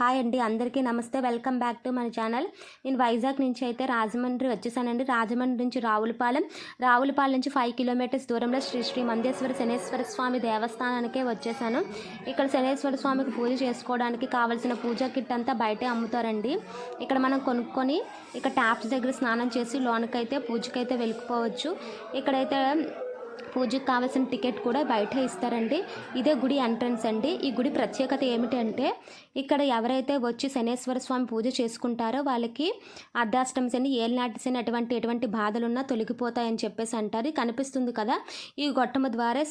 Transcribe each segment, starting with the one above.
Hi అండి అందరికీ నమస్తే. వెల్కమ్ బ్యాక్ టు మన ఛానల్. నేను వైజాగ్ నుంచి అయితే రాజమండ్రి వచ్చేసానండి. రాజమండ్రి నుంచి రావులపాలెం. రావులపాలెం నుంచి ఫైవ్ కిలోమీటర్స్ దూరంలో శ్రీ శ్రీ మందేశ్వర శనేశ్వర స్వామి దేవస్థానానికే వచ్చేసాను. ఇక్కడ శనేశ్వర స్వామికి పూజ చేసుకోవడానికి కావాల్సిన పూజా కిట్ అంతా బయటే అమ్ముతారండి. ఇక్కడ మనం కొనుక్కొని ఇక్కడ ట్యాప్స్ దగ్గర స్నానం చేసి లోనకైతే పూజకైతే వెళ్ళిపోవచ్చు. ఇక్కడైతే పూజకి కావాల్సిన టికెట్ కూడా బయట ఇస్తారండి. ఇదే గుడి ఎంట్రన్స్ అండి. ఈ గుడి ప్రత్యేకత ఏమిటంటే ఇక్కడ ఎవరైతే వచ్చి శనేశ్వర స్వామి పూజ చేసుకుంటారో వాళ్ళకి అర్ధాష్టమి శని ఏలినాటి శని అటువంటి ఎటువంటి బాధలున్నా తొలగిపోతాయని చెప్పేసి అంటారు. కనిపిస్తుంది కదా. ఈ గొట్టము ద్వారా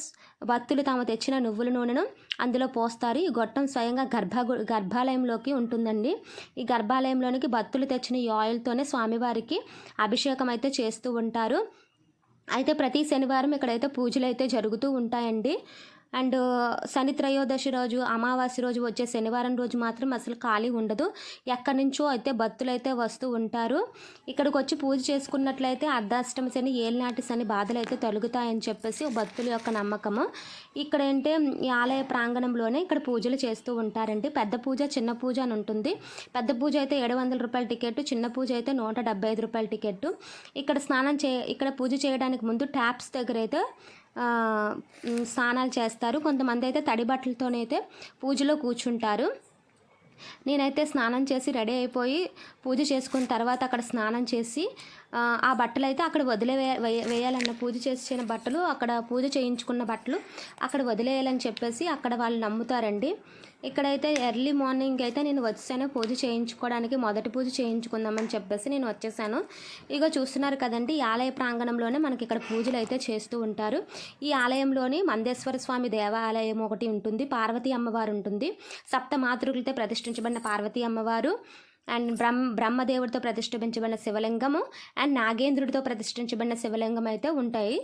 భక్తులు తాము తెచ్చిన నువ్వుల నూనెను అందులో పోస్తారు. ఈ గొట్టం స్వయంగా గర్భ గర్భాలయంలోకి ఉంటుందండి. ఈ గర్భాలయంలోనికి భక్తులు తెచ్చిన ఈ ఆయిల్తోనే స్వామివారికి అభిషేకం అయితే చేస్తూ ఉంటారు. అయితే ప్రతి శనివారం ఇక్కడైతే పూజలు అయితే జరుగుతూ ఉంటాయండి. అండ్ శని త్రయోదశి రోజు అమావాస్య రోజు వచ్చే శనివారం రోజు మాత్రం అసలు ఖాళీ ఉండదు. ఎక్కడి నుంచో అయితే భక్తులు అయితే వస్తూ ఉంటారు. ఇక్కడికి వచ్చి పూజ చేసుకున్నట్లయితే అర్ధాష్టమి శని ఏలినాటి శని బాధలు అయితే తొలగుతాయని చెప్పేసి భక్తుల యొక్క నమ్మకము. ఇక్కడ ఏంటే ఈ ఆలయ ప్రాంగణంలోనే ఇక్కడ పూజలు చేస్తూ ఉంటారండి. పెద్ద పూజ చిన్న పూజ అని ఉంటుంది. పెద్ద పూజ అయితే ఏడు వందల రూపాయల టికెట్ చిన్న పూజ అయితే నూట డెబ్బై ఐదు రూపాయల టికెట్. ఇక్కడ స్నానం చే ఇక్కడ పూజ చేయడానికి ముందు ట్యాప్స్ దగ్గర అయితే స్నానాలు చేస్తారు. కొంతమంది అయితే తడి బట్టలతోనైతే పూజలో కూర్చుంటారు. నేనైతే స్నానం చేసి రెడీ అయిపోయి పూజ చేసుకున్న తర్వాత అక్కడ స్నానం చేసి ఆ, బట్టలు అయితే అక్కడ వదిలే వేయాలన్న పూజ చేసిన బట్టలు అక్కడ పూజ చేయించుకున్న బట్టలు అక్కడ వదిలేయాలని చెప్పేసి అక్కడ వాళ్ళు నమ్ముతారండి. ఇక్కడైతే ఎర్లీ మార్నింగ్ అయితే నేను వచ్చాను పూజ చేయించుకోవడానికి. మొదటి పూజ చేయించుకుందామని చెప్పేసి నేను వచ్చేసాను. ఇక చూస్తున్నారు కదండి ఈ ఆలయ ప్రాంగణంలోనే మనకి ఇక్కడ పూజలు అయితే చేస్తూ ఉంటారు. ఈ ఆలయంలోని మందేశ్వర స్వామి దేవాలయం ఒకటి ఉంటుంది పార్వతీ అమ్మవారు ఉంటుంది. సప్త మాతృకులతో ప్రతిష్ఠించబడిన పార్వతీ అమ్మవారు. అండ్ బ్రహ్మ బ్రహ్మదేవుడితో ప్రతిష్ఠించబడిన శివలింగము అండ్ నాగేంద్రుడితో ప్రతిష్ఠించబడిన శివలింగం అయితే ఉంటాయి.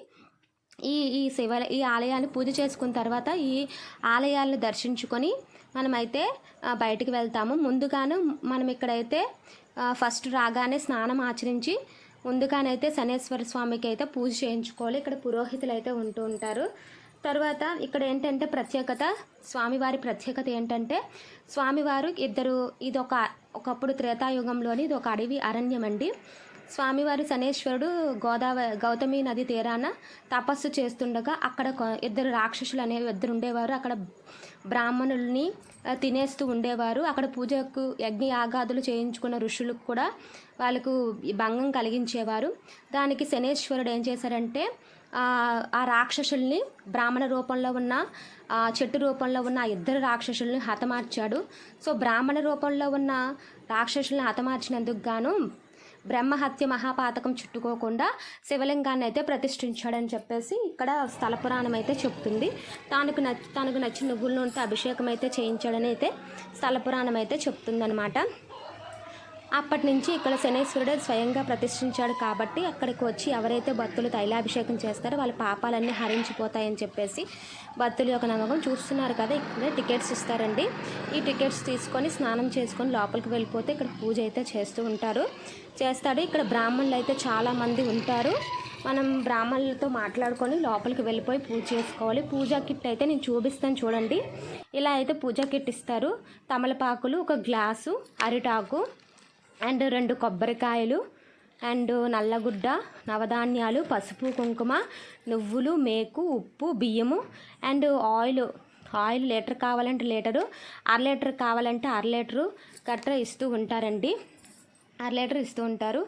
ఈ ఈ శివ ఈ ఆలయాన్ని పూజ చేసుకున్న తర్వాత ఈ ఆలయాలను దర్శించుకొని మనమైతే బయటికి వెళ్తాము. ముందుగాను మనం ఇక్కడైతే ఫస్ట్ రాగానే స్నానం ఆచరించి ముందుగానైతే శనేశ్వర స్వామికి అయితే పూజ చేయించుకోవాలి. ఇక్కడ పురోహితులు అయితే ఉంటూ ఉంటారు. తర్వాత ఇక్కడ ఏంటంటే ప్రత్యేకత స్వామివారి ప్రత్యేకత ఏంటంటే స్వామివారు ఇద్దరు ఇది ఒక ఒకప్పుడు త్రేతాయుగంలోని ఇది ఒక అడవి అరణ్యం అండి స్వామివారి శనేశ్వరుడు గోదావరి గౌతమి నది తీరాన తపస్సు చేస్తుండగా అక్కడ ఇద్దరు రాక్షసులు అనేవి ఇద్దరు ఉండేవారు. అక్కడ బ్రాహ్మణుల్ని తినేస్తూ ఉండేవారు. అక్కడ పూజకు యజ్ఞ యాగాదులు చేయించుకున్న ఋషులకు కూడా వాళ్ళకు భంగం కలిగించేవారు. దానికి శనేశ్వరుడు ఏం చేశారంటే ఆ రాక్షసుల్ని బ్రాహ్మణ రూపంలో ఉన్న ఆ చెట్టు రూపంలో ఉన్న ఆ ఇద్దరు రాక్షసుల్ని హతమార్చాడు. సో బ్రాహ్మణ రూపంలో ఉన్న రాక్షసుల్ని హతమార్చినందుకు గాను బ్రహ్మహత్య మహాపాతకం చుట్టుకోకుండా శివలింగాన్ని అయితే ప్రతిష్ఠించాడని చెప్పేసి ఇక్కడ స్థల పురాణం అయితే చెప్తుంది. తనకు నచ్చ తనకు నచ్చిన నువ్వుల నూనెతో అభిషేకం అయితే చేయించాడని అయితే స్థల పురాణం అయితే చెప్తుందనమాట అప్పటి నుంచి ఇక్కడ శనేశ్వరుడే స్వయంగా ప్రతిష్ఠించాడు కాబట్టి అక్కడికి వచ్చి ఎవరైతే భక్తులు తైలాభిషేకం చేస్తారో వాళ్ళ పాపాలన్నీ హరించిపోతాయని చెప్పేసి భక్తుల యొక్క నమ్మకం చూస్తున్నారు కదా. ఇక్కడ టికెట్స్ ఇస్తారండి. ఈ టికెట్స్ తీసుకొని స్నానం చేసుకొని లోపలికి వెళ్ళిపోతే ఇక్కడ పూజ అయితే చేస్తూ ఉంటారు. చేస్తాడు. ఇక్కడ బ్రాహ్మణులు అయితే చాలామంది ఉంటారు. మనం బ్రాహ్మణులతో మాట్లాడుకొని లోపలికి వెళ్ళిపోయి పూజ చేసుకోవాలి. పూజా కిట్ అయితే నేను చూపిస్తాను చూడండి. ఇలా అయితే పూజా కిట్ ఇస్తారు. తమలపాకులు ఒక గ్లాసు అరిటాకు అండ్ రెండు కొబ్బరికాయలు అండ్ నల్లగుడ్డ నవధాన్యాలు పసుపు కుంకుమ నువ్వులు మేకు ఉప్పు బియ్యము అండ్ ఆయిల్. ఆయిల్ లీటర్ కావాలంటే లీటరు అర లీటర్ కావాలంటే అర లీటరు గట్రా ఇస్తూ ఉంటారండి. అర లీటర్ ఇస్తూ ఉంటారు.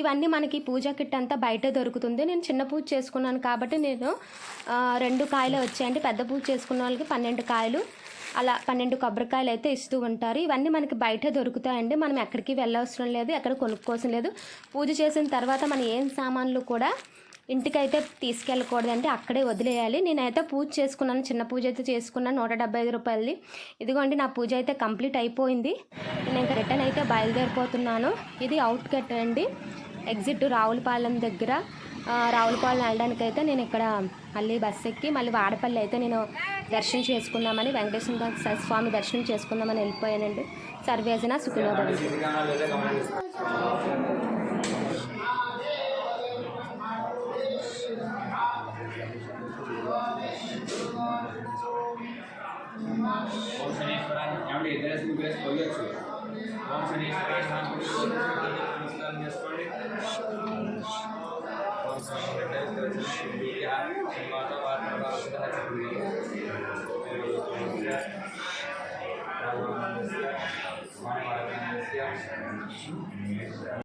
ఇవన్నీ మనకి పూజా కిట్ అంతా బయట దొరుకుతుంది. నేను చిన్న పూజ చేసుకున్నాను కాబట్టి నేను రెండు కాయలు వచ్చాయండి. పెద్ద పూజ చేసుకున్న వాళ్ళకి పన్నెండు కాయలు అలా పన్నెండు కొబ్బరికాయలు అయితే ఇస్తూ ఉంటారు. ఇవన్నీ మనకి బయట దొరుకుతాయండి. మనం ఎక్కడికి వెళ్ళవసరం లేదు ఎక్కడ కొనుక్కోసం లేదు. పూజ చేసిన తర్వాత మనం ఏం సామాన్లు కూడా ఇంటికైతే తీసుకెళ్ళకూడదండి అక్కడే వదిలేయాలి. నేనైతే పూజ చేసుకున్నాను చిన్న పూజ అయితే చేసుకున్నాను నూట డెబ్బై ఐదు రూపాయలది. ఇదిగోండి నా పూజ అయితే కంప్లీట్ అయిపోయింది. నేను ఇంకా రిటర్న్ అయితే బయలుదేరిపోతున్నాను. ఇది అవుట్ గట్ అండి. ఎగ్జిట్ రావులపాలెం దగ్గర. రావులపాలెం వెళ్ళడానికి అయితే నేను ఇక్కడ మళ్ళీ బస్ ఎక్కి మళ్ళీ వాడపల్లి అయితే నేను దర్శనం చేసుకుందామని వెంకటేశ్వర స్వామి దర్శనం చేసుకుందామని వెళ్ళిపోయానండి సర్వేజన సుఖినోభవంతు ఓం శనేశ్వరాయ నమస్కారం చేసుకోండి ఓం శనీశ్వరాయ శ్రీమాత వార్త